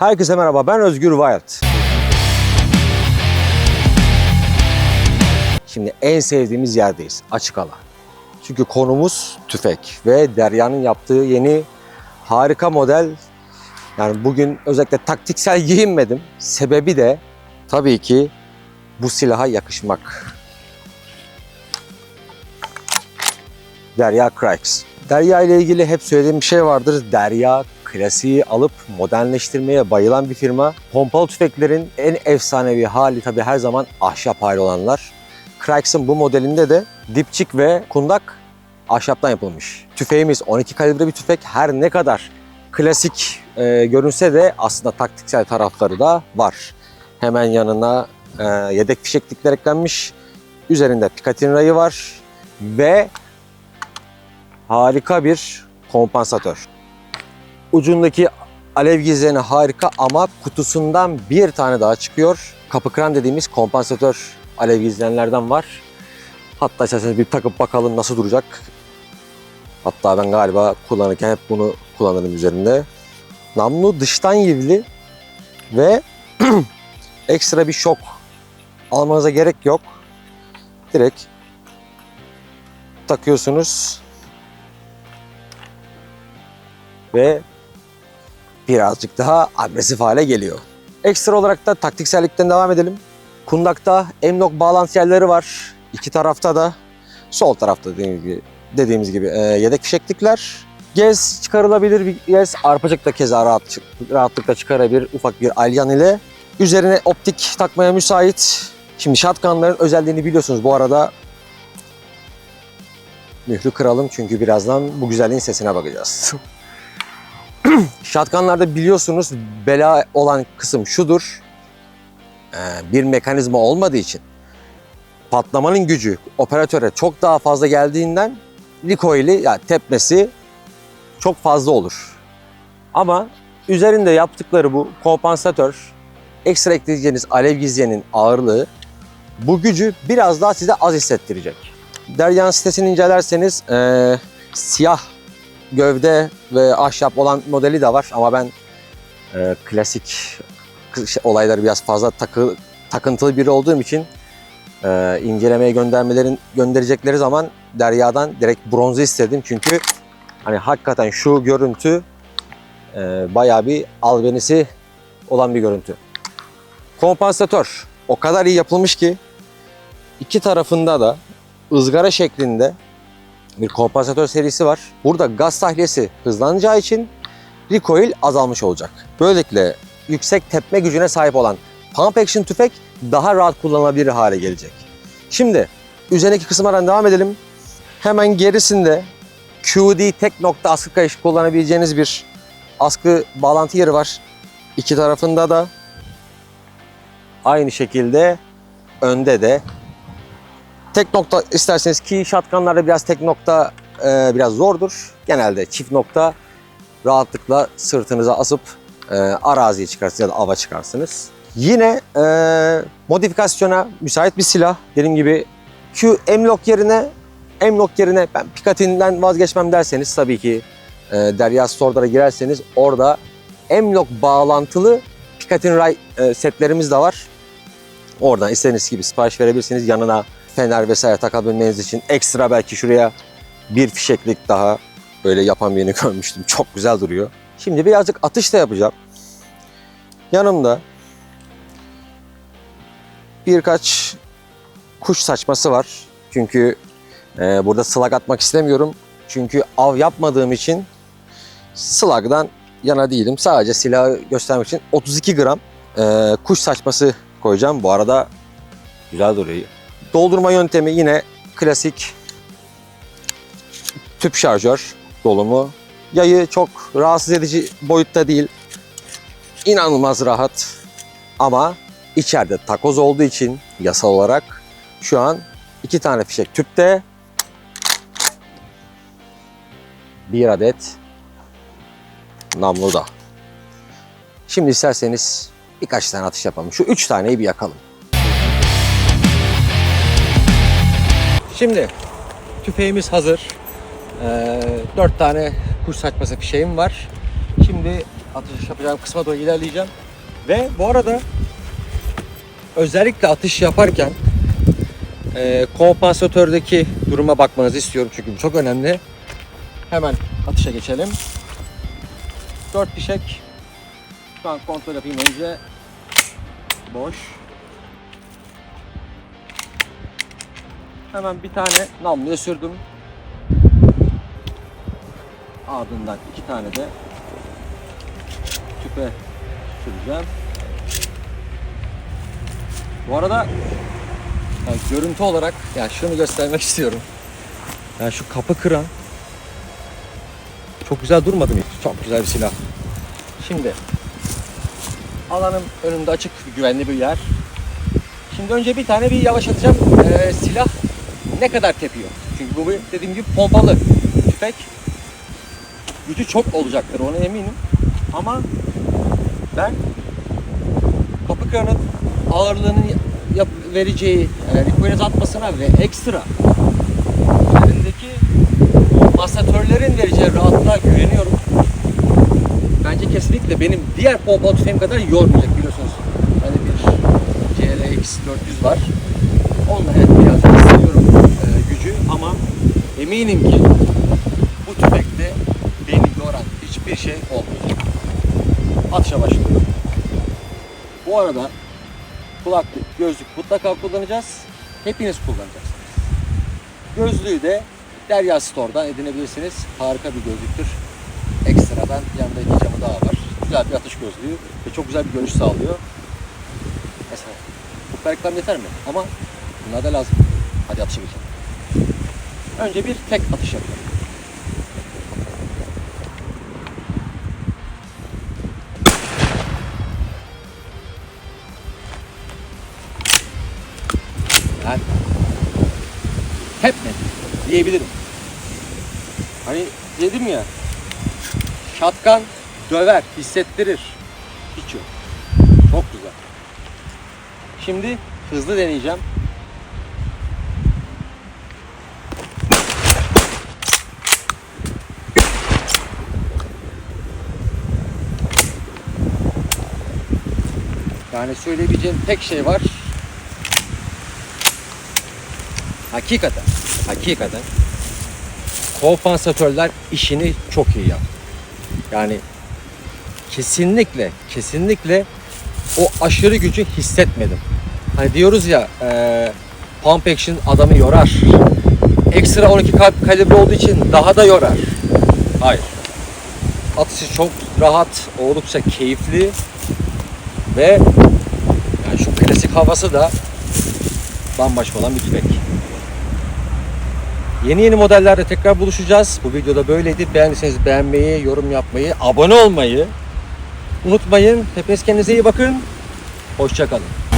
Herkese merhaba ben Özgür Wild. Şimdi en sevdiğimiz yerdeyiz. Açık alan. Çünkü konumuz tüfek ve Derya'nın yaptığı yeni harika model. Yani bugün özellikle taktiksel giyinmedim. Sebebi de tabii ki bu silaha yakışmak. Derya Cracks. Derya ile ilgili hep söylediğim bir şey vardır. Derya klasiği alıp modernleştirmeye bayılan bir firma. Pompalı tüfeklerin en efsanevi hali tabii her zaman ahşap hali olanlar. Cracks'ın bu modelinde de dipçik ve kundak ahşaptan yapılmış. Tüfeğimiz 12 kalibre bir tüfek. Her ne kadar klasik e, görünse de aslında taktiksel tarafları da var. Hemen yanına e, yedek fişeklikler eklenmiş. Üzerinde Picatinny rayı var ve harika bir kompansatör. Ucundaki alev gizleni harika ama kutusundan bir tane daha çıkıyor. Kapı kıran dediğimiz kompansatör alev gizleyenlerden var. Hatta isterseniz bir takıp bakalım nasıl duracak. Hatta ben galiba kullanırken hep bunu kullanırım üzerinde. Namlu dıştan yivli ve ekstra bir şok almanıza gerek yok. Direkt takıyorsunuz ve birazcık daha agresif hale geliyor. Ekstra olarak da taktiksellikten devam edelim. Kundakta emlok bağlantı yerleri var. İki tarafta da sol tarafta dediğimiz gibi, dediğimiz gibi e, yedek fişeklikler. Gez çıkarılabilir bir gez. Arpacık da keza rahat, rahatlıkla çıkarabilir ufak bir alyan ile. Üzerine optik takmaya müsait. Şimdi shotgunların özelliğini biliyorsunuz. Bu arada mührü kıralım çünkü birazdan bu güzelliğin sesine bakacağız. Shotgunlarda biliyorsunuz bela olan kısım şudur. Ee, bir mekanizma olmadığı için patlamanın gücü operatöre çok daha fazla geldiğinden recoil'i yani tepmesi çok fazla olur. Ama üzerinde yaptıkları bu kompansatör, ekstra ekleyeceğiniz alev gizleyenin ağırlığı bu gücü biraz daha size az hissettirecek. Derya'nın sitesini incelerseniz ee, siyah gövde ve ahşap olan modeli de var ama ben e, klasik k- olayları biraz fazla takı, takıntılı biri olduğum için e, incelemeye göndermelerin gönderecekleri zaman Derya'dan direkt bronzu istedim çünkü hani hakikaten şu görüntü e, bayağı bir albenisi olan bir görüntü. Kompansatör o kadar iyi yapılmış ki iki tarafında da ızgara şeklinde bir kompansatör serisi var. Burada gaz tahliyesi hızlanacağı için recoil azalmış olacak. Böylelikle yüksek tepme gücüne sahip olan pump action tüfek daha rahat kullanılabilir hale gelecek. Şimdi üzerindeki kısımlardan devam edelim. Hemen gerisinde QD tek nokta askı kayış kullanabileceğiniz bir askı bağlantı yeri var. İki tarafında da aynı şekilde önde de Tek nokta isterseniz ki shotgunlarda biraz tek nokta e, biraz zordur. Genelde çift nokta rahatlıkla sırtınıza asıp e, araziye çıkarsınız ya da ava çıkarsınız. Yine e, modifikasyona müsait bir silah. Dediğim gibi Q emlok yerine emlok yerine ben Picatinny'den vazgeçmem derseniz tabii ki e, Derya Store'lara girerseniz orada emlok bağlantılı Picatinny Ray e, setlerimiz de var. Oradan istediğiniz gibi sipariş verebilirsiniz. Yanına fener vesaire takabilmeniz için ekstra belki şuraya bir fişeklik daha böyle yapan birini görmüştüm. Çok güzel duruyor. Şimdi birazcık atış da yapacağım. Yanımda birkaç kuş saçması var. Çünkü e, burada slug atmak istemiyorum. Çünkü av yapmadığım için slug'dan yana değilim. Sadece silahı göstermek için 32 gram e, kuş saçması koyacağım. Bu arada güzel duruyor. Doldurma yöntemi yine klasik tüp şarjör dolumu. Yayı çok rahatsız edici boyutta değil. İnanılmaz rahat. Ama içeride takoz olduğu için yasal olarak şu an iki tane fişek tüpte. Bir adet namlu da. Şimdi isterseniz birkaç tane atış yapalım. Şu üç taneyi bir yakalım. Şimdi tüfeğimiz hazır. Ee, dört tane kuş saçması fişeğim var. Şimdi atış yapacağım kısma doğru ilerleyeceğim. Ve bu arada özellikle atış yaparken e, kompansatördeki duruma bakmanızı istiyorum çünkü bu çok önemli. Hemen atışa geçelim. 4 fişek. Şu an kontrol yapayım önce. Boş. Hemen bir tane namluya sürdüm. Ardından iki tane de tüpe süreceğim. Bu arada yani görüntü olarak ya şunu göstermek istiyorum. Yani şu kapı kıran çok güzel durmadı mı? Çok güzel bir silah. Şimdi alanım önümde açık güvenli bir yer. Şimdi önce bir tane bir yavaşlatacağım. Ee, silah ne kadar tepiyor? Çünkü bu dediğim gibi pompalı tüfek. Gücü çok olacaktır ona eminim. Ama ben kapı kıranın ağırlığının yap- vereceği e, recoil atmasına ve ekstra üzerindeki masatörlerin vereceği rahatlığa güveniyorum. Bence kesinlikle benim diğer pompalı tüfeğim kadar yormayacak biliyorsunuz. Hani bir CLX 400 var. Onunla evet biraz hissediyorum e, gücü ama eminim ki bu tüfekte beni yoran hiçbir şey olmayacak. Atışa başlıyorum. Bu arada kulaklık, gözlük mutlaka kullanacağız. Hepiniz kullanacaksınız. Gözlüğü de Derya Store'dan edinebilirsiniz. Harika bir gözlüktür. Ekstradan yanında iki camı daha var. Güzel bir atış gözlüğü ve çok güzel bir görüş sağlıyor. Mesela bu reklam yeter mi? Ama bunlar da lazım. Hadi atışa geçelim. Önce bir tek atış yapıyorum. Yani hep mi diyebilirim. Hani dedim ya şatkan döver, hissettirir. Hiç yok. Çok güzel. Şimdi hızlı deneyeceğim. Yani söyleyebileceğim tek şey var. Hakikaten, hakikaten kompansatörler işini çok iyi yaptı. Yani kesinlikle, kesinlikle o aşırı gücü hissetmedim. Hani diyoruz ya e, pump action adamı yorar. Ekstra 12 kal- kalibre olduğu için daha da yorar. Hayır. Atışı çok rahat, oldukça keyifli ve klasik havası da bambaşka olan bir tüfek. Yeni yeni modellerde tekrar buluşacağız. Bu videoda böyleydi. Beğendiyseniz beğenmeyi, yorum yapmayı, abone olmayı unutmayın. Hepiniz kendinize iyi bakın. Hoşçakalın.